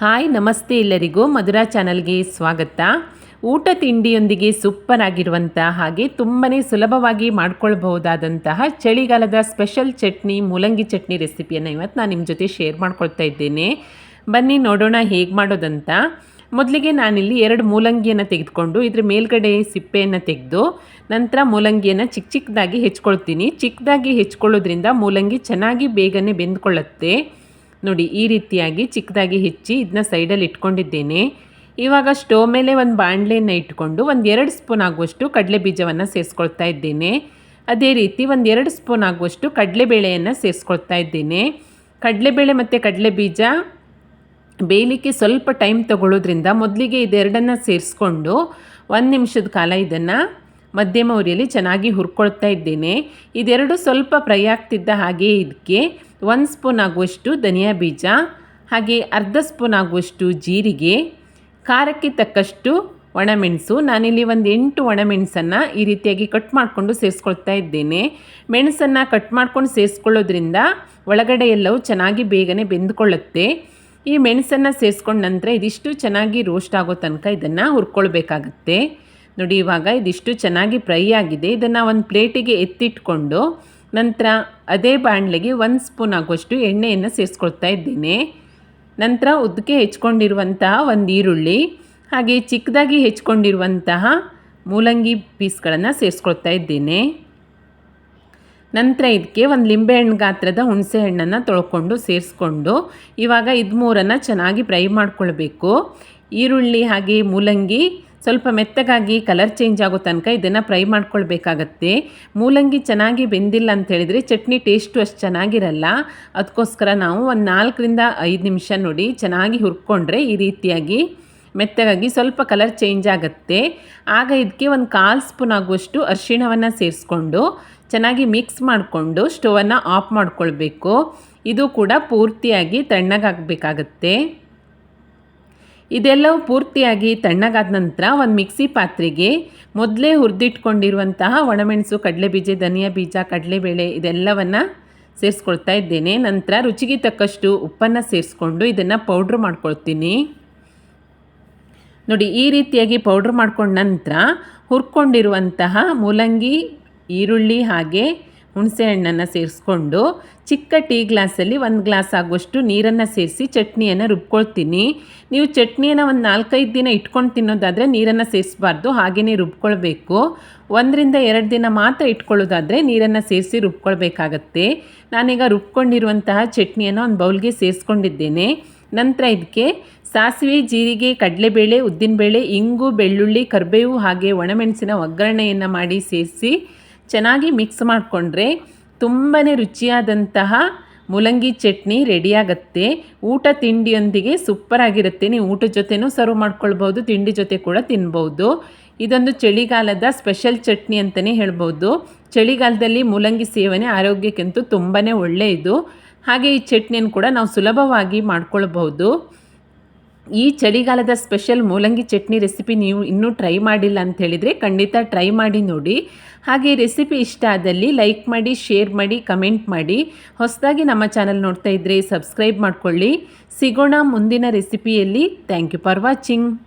Hi, ನಮಸ್ತೆ ಎಲ್ಲರಿಗೂ ಮಧುರಾ ಚಾನಲ್ಗೆ ಸ್ವಾಗತ. ಊಟ ತಿಂಡಿಯೊಂದಿಗೆ ಸೂಪರ್ ಆಗಿರುವಂಥ ಹಾಗೆ ತುಂಬಾ ಸುಲಭವಾಗಿ ಮಾಡ್ಕೊಳ್ಬಹುದಾದಂತಹ ಚಳಿಗಾಲದ ಸ್ಪೆಷಲ್ ಚಟ್ನಿ, ಮೂಲಂಗಿ ಚಟ್ನಿ ರೆಸಿಪಿಯನ್ನು ಇವತ್ತು ನಾನು ನಿಮ್ಮ ಜೊತೆ ಶೇರ್ ಮಾಡ್ಕೊಳ್ತಾ ಇದ್ದೇನೆ. ಬನ್ನಿ, ನೋಡೋಣ ಹೇಗೆ ಮಾಡೋದಂತ. ಮೊದಲಿಗೆ ನಾನಿಲ್ಲಿ ಎರಡು ಮೂಲಂಗಿಯನ್ನು ತೆಗೆದುಕೊಂಡು ಇದ್ರ ಮೇಲ್ಗಡೆ ಸಿಪ್ಪೆಯನ್ನು ತೆಗೆದು ನಂತರ ಮೂಲಂಗಿಯನ್ನು ಚಿಕ್ಕ ಚಿಕ್ಕದಾಗಿ ಹೆಚ್ಕೊಳ್ತೀನಿ. ಚಿಕ್ಕದಾಗಿ ಹೆಚ್ಕೊಳ್ಳೋದ್ರಿಂದ ಮೂಲಂಗಿ ಚೆನ್ನಾಗಿ ಬೇಗನೆ ಬೆಂದ್ಕೊಳ್ಳುತ್ತೆ. ನೋಡಿ, ಈ ರೀತಿಯಾಗಿ ಚಿಕ್ಕದಾಗಿ ಹೆಚ್ಚಿ ಇದನ್ನ ಸೈಡಲ್ಲಿ ಇಟ್ಕೊಂಡಿದ್ದೇನೆ. ಇವಾಗ ಸ್ಟೋವ್ ಮೇಲೆ ಒಂದು ಬಾಣಲೆಯನ್ನು ಇಟ್ಕೊಂಡು ಒಂದು ಎರಡು ಸ್ಪೂನ್ ಆಗುವಷ್ಟು ಕಡಲೆ ಬೀಜವನ್ನು ಸೇರಿಸ್ಕೊಳ್ತಾ ಇದ್ದೇನೆ. ಅದೇ ರೀತಿ ಒಂದು ಎರಡು ಸ್ಪೂನ್ ಆಗುವಷ್ಟು ಕಡಲೆಬೇಳೆಯನ್ನು ಸೇರಿಸ್ಕೊಳ್ತಾ ಇದ್ದೇನೆ. ಕಡಲೆಬೇಳೆ ಮತ್ತು ಕಡಲೆ ಬೀಜ ಬೇಯಲಿಕ್ಕೆ ಸ್ವಲ್ಪ ಟೈಮ್ ತಗೊಳ್ಳೋದ್ರಿಂದ ಮೊದಲಿಗೆ ಇದೆರಡನ್ನು ಸೇರಿಸ್ಕೊಂಡು ಒಂದು ನಿಮಿಷದ ಕಾಲ ಇದನ್ನು ಮಧ್ಯಮ ಉರಿಯಲ್ಲಿ ಚೆನ್ನಾಗಿ ಹುರ್ಕೊಳ್ತಾ ಇದ್ದೇನೆ. ಇದೆರಡು ಸ್ವಲ್ಪ ಫ್ರೈ ಆಗ್ತಿದ್ದ ಹಾಗೆ ಇದಕ್ಕೆ ಒಂದು ಸ್ಪೂನ್ ಆಗುವಷ್ಟು ಧನಿಯಾ ಬೀಜ, ಹಾಗೆ ಅರ್ಧ ಸ್ಪೂನ್ ಆಗುವಷ್ಟು ಜೀರಿಗೆ, ಖಾರಕ್ಕೆ ತಕ್ಕಷ್ಟು ಒಣಮೆಣಸು. ನಾನಿಲ್ಲಿ ಒಂದು ಎಂಟು ಒಣಮೆಣಸನ್ನು ಈ ರೀತಿಯಾಗಿ ಕಟ್ ಮಾಡಿಕೊಂಡು ಸೇರಿಸ್ಕೊಳ್ತಾ ಇದ್ದೇನೆ. ಮೆಣಸನ್ನು ಕಟ್ ಮಾಡ್ಕೊಂಡು ಸೇರಿಸ್ಕೊಳ್ಳೋದ್ರಿಂದ ಒಳಗಡೆ ಎಲ್ಲವೂ ಚೆನ್ನಾಗಿ ಬೇಗನೆ ಬೆಂದುಕೊಳ್ಳುತ್ತೆ. ಈ ಮೆಣಸನ್ನು ಸೇರಿಸ್ಕೊಂಡ ನಂತರ ಇದಿಷ್ಟು ಚೆನ್ನಾಗಿ ರೋಸ್ಟ್ ಆಗೋ ತನಕ ಇದನ್ನು ಹುರ್ಕೊಳ್ಬೇಕಾಗತ್ತೆ. ನೋಡಿ ಇವಾಗ ಇದಿಷ್ಟು ಚೆನ್ನಾಗಿ ಫ್ರೈ ಆಗಿದೆ. ಇದನ್ನು ಒಂದು ಪ್ಲೇಟಿಗೆ ಎತ್ತಿಟ್ಕೊಂಡು ನಂತರ ಅದೇ ಬಾಣಲೆಗೆ ಒಂದು ಸ್ಪೂನ್ ಆಗುವಷ್ಟು ಎಣ್ಣೆಯನ್ನು ಸೇರಿಸ್ಕೊಳ್ತಾ ಇದ್ದೇನೆ. ನಂತರ ಉದ್ದಕ್ಕೆ ಹೆಚ್ಕೊಂಡಿರುವಂತಹ ಒಂದು ಈರುಳ್ಳಿ, ಹಾಗೆ ಚಿಕ್ಕದಾಗಿ ಹೆಚ್ಕೊಂಡಿರುವಂತಹ ಮೂಲಂಗಿ ಪೀಸ್ಗಳನ್ನು ಸೇರಿಸ್ಕೊಳ್ತಾ ಇದ್ದೇನೆ. ನಂತರ ಇದಕ್ಕೆ ಒಂದು ಲಿಂಬೆಹಣ್ಣು ಗಾತ್ರದ ಹುಣಸೆ ಹಣ್ಣನ್ನು ತೊಳ್ಕೊಂಡು ಸೇರಿಸ್ಕೊಂಡು ಇವಾಗ ಇದು ಮೂರನ್ನು ಚೆನ್ನಾಗಿ ಫ್ರೈ ಮಾಡ್ಕೊಳ್ಬೇಕು. ಈರುಳ್ಳಿ ಹಾಗೆ ಮೂಲಂಗಿ ಸ್ವಲ್ಪ ಮೆತ್ತಗಾಗಿ ಕಲರ್ ಚೇಂಜ್ ಆಗೋ ತನಕ ಇದನ್ನು ಫ್ರೈ ಮಾಡ್ಕೊಳ್ಬೇಕಾಗತ್ತೆ. ಮೂಲಂಗಿ ಚೆನ್ನಾಗಿ ಬೆಂದಿಲ್ಲ ಅಂತ ಹೇಳಿದರೆ ಚಟ್ನಿ ಟೇಸ್ಟು ಅಷ್ಟು ಚೆನ್ನಾಗಿರಲ್ಲ. ಅದಕ್ಕೋಸ್ಕರ ನಾವು ಒಂದು ನಾಲ್ಕರಿಂದ ಐದು ನಿಮಿಷ ನೋಡಿ ಚೆನ್ನಾಗಿ ಹುರ್ಕೊಂಡ್ರೆ ಈ ರೀತಿಯಾಗಿ ಮೆತ್ತಗಾಗಿ ಸ್ವಲ್ಪ ಕಲರ್ ಚೇಂಜ್ ಆಗುತ್ತೆ. ಆಗ ಇದಕ್ಕೆ ಒಂದು ಕಾಲು ಸ್ಪೂನ್ ಆಗುವಷ್ಟು ಅರಿಶಿಣವನ್ನು ಸೇರಿಸ್ಕೊಂಡು ಚೆನ್ನಾಗಿ ಮಿಕ್ಸ್ ಮಾಡಿಕೊಂಡು ಸ್ಟೋವನ್ನು ಆಫ್ ಮಾಡ್ಕೊಳ್ಬೇಕು. ಇದು ಕೂಡ ಪೂರ್ತಿಯಾಗಿ ತಣ್ಣಗಾಗಬೇಕಾಗತ್ತೆ. ಇದೆಲ್ಲವೂ ಪೂರ್ತಿಯಾಗಿ ತಣ್ಣಗಾದ ನಂತರ ಒಂದು ಮಿಕ್ಸಿ ಪಾತ್ರೆಗೆ ಮೊದಲೇ ಹುರಿದಿಟ್ಕೊಂಡಿರುವಂತಹ ಒಣಮೆಣಸು, ಕಡಲೆಬೀಜ, ಧನಿಯಾ ಬೀಜ, ಕಡಲೆಬೇಳೆ ಇದೆಲ್ಲವನ್ನು ಸೇರಿಸ್ಕೊಳ್ತಾ ಇದ್ದೇನೆ. ನಂತರ ರುಚಿಗೆ ತಕ್ಕಷ್ಟು ಉಪ್ಪನ್ನು ಸೇರಿಸ್ಕೊಂಡು ಇದನ್ನು ಪೌಡ್ರ್ ಮಾಡ್ಕೊಳ್ತೀನಿ. ನೋಡಿ, ಈ ರೀತಿಯಾಗಿ ಪೌಡ್ರ್ ಮಾಡ್ಕೊಂಡ ನಂತರ ಹುರ್ಕೊಂಡಿರುವಂತಹ ಮೂಲಂಗಿ, ಈರುಳ್ಳಿ ಹಾಗೆ ಹುಣಸೆ ಹಣ್ಣನ್ನು ಸೇರಿಸ್ಕೊಂಡು ಚಿಕ್ಕ ಟೀ ಗ್ಲಾಸಲ್ಲಿ ಒಂದು ಗ್ಲಾಸ್ ಆಗುವಷ್ಟು ನೀರನ್ನು ಸೇರಿಸಿ ಚಟ್ನಿಯನ್ನು ರುಬ್ಕೊಳ್ತೀನಿ. ನೀವು ಚಟ್ನಿಯನ್ನು ಒಂದು ನಾಲ್ಕೈದು ದಿನ ಇಟ್ಕೊಂಡು ತಿನ್ನೋದಾದರೆ ನೀರನ್ನು ಸೇರಿಸಬಾರ್ದು ಹಾಗೆಯೇ ರುಬ್ಕೊಳ್ಬೇಕು. ಒಂದರಿಂದ ಎರಡು ದಿನ ಮಾತ್ರ ಇಟ್ಕೊಳ್ಳೋದಾದರೆ ನೀರನ್ನು ಸೇರಿಸಿ ರುಬ್ಕೊಳ್ಬೇಕಾಗತ್ತೆ. ನಾನೀಗ ರುಬ್ಕೊಂಡಿರುವಂತಹ ಚಟ್ನಿಯನ್ನು ಒಂದು ಬೌಲ್ಗೆ ಸೇರಿಸ್ಕೊಂಡಿದ್ದೇನೆ. ನಂತರ ಇದಕ್ಕೆ ಸಾಸಿವೆ, ಜೀರಿಗೆ, ಕಡಲೆಬೇಳೆ, ಉದ್ದಿನಬೇಳೆ, ಇಂಗು, ಬೆಳ್ಳುಳ್ಳಿ, ಕರಿಬೇವು ಹಾಗೆ ಒಣಮೆಣಸಿನ ಒಗ್ಗರಣೆಯನ್ನು ಮಾಡಿ ಸೇರಿಸಿ ಚೆನ್ನಾಗಿ ಮಿಕ್ಸ್ ಮಾಡಿಕೊಂಡ್ರೆ ತುಂಬಾ ರುಚಿಯಾದಂತಹ ಮೂಲಂಗಿ ಚಟ್ನಿ ರೆಡಿಯಾಗತ್ತೆ ಊಟ ತಿಂಡಿಯೊಂದಿಗೆ ಸೂಪರಾಗಿರುತ್ತೆ ನೀವು ಊಟದ ಜೊತೆನೂ ಸರ್ವ್ ಮಾಡ್ಕೊಳ್ಬೋದು ತಿಂಡಿ ಜೊತೆ ಕೂಡ ತಿನ್ಬೋದು. ಇದೊಂದು ಚಳಿಗಾಲದ ಸ್ಪೆಷಲ್ ಚಟ್ನಿ ಅಂತಲೇ ಹೇಳ್ಬೋದು. ಚಳಿಗಾಲದಲ್ಲಿ ಮೂಲಂಗಿ ಸೇವನೆ ಆರೋಗ್ಯಕ್ಕಂತೂ ತುಂಬಾ ಒಳ್ಳೆಯದು. ಹಾಗೆ ಈ ಚಟ್ನಿಯನ್ನು ಕೂಡ ನಾವು ಸುಲಭವಾಗಿ ಮಾಡ್ಕೊಳ್ಬಹುದು. ಈ ಚಳಿಗಾಲದ ಸ್ಪೆಷಲ್ ಮೂಲಂಗಿ ಚಟ್ನಿ ರೆಸಿಪಿ ನೀವು ಇನ್ನೂ ಟ್ರೈ ಮಾಡಿಲ್ಲ ಅಂತ ಹೇಳಿದರೆ ಖಂಡಿತ ಟ್ರೈ ಮಾಡಿ ನೋಡಿ. ಹಾಗೆ ರೆಸಿಪಿ ಇಷ್ಟ ಆದಲ್ಲಿ ಲೈಕ್ ಮಾಡಿ, ಶೇರ್ ಮಾಡಿ, ಕಮೆಂಟ್ ಮಾಡಿ. ಹೊಸದಾಗಿ ನಮ್ಮ ಚಾನಲ್ ನೋಡ್ತಾ ಇದ್ದರೆ ಸಬ್ಸ್ಕ್ರೈಬ್ ಮಾಡ್ಕೊಳ್ಳಿ. ಸಿಗೋಣ ಮುಂದಿನ ರೆಸಿಪಿಯಲ್ಲಿ. Thank you for watching.